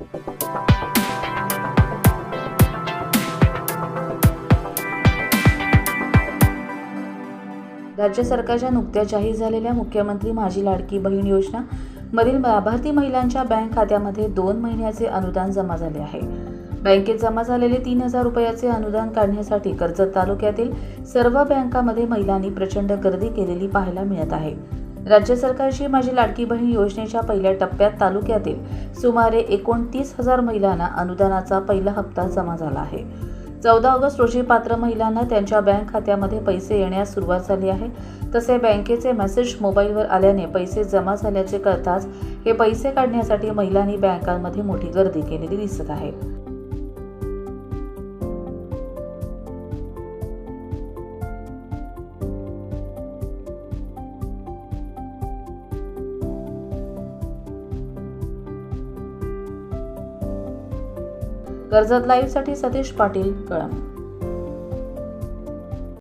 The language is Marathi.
राज्य सरकारच्या नुकत्याच जाहीर झालेल्या मुख्यमंत्री माझी लाडकी बहीण योजना मधील लाभार्थी महिलांच्या बँक खात्यामध्ये दोन महिन्याचे अनुदान जमा झाले आहे. बँकेत जमा झालेले तीन हजार रुपयाचे अनुदान काढण्यासाठी कर्जत तालुक्यातील सर्व बँकांमध्ये महिलांनी प्रचंड गर्दी केलेली पाहायला मिळत आहे. राज्य सरकारची माझी लाडकी बहीण योजनेच्या पहिल्या टप्प्यात तालुक्यातील सुमारे एकोणतीस हजार महिलांना अनुदानाचा पहिला हप्ता जमा झाला आहे. चौदा ऑगस्ट रोजी पात्र महिलांना त्यांच्या बँक खात्यामध्ये पैसे येण्यास सुरुवात झाली आहे. तसे बँकेचे मेसेज मोबाईलवर आल्याने पैसे जमा झाल्याचे कळताच हे पैसे काढण्यासाठी महिलांनी बँकांमध्ये मोठी गर्दी केलेली दिसत आहे. कर्जत लाईव्हसाठी सतीश पाटील कळम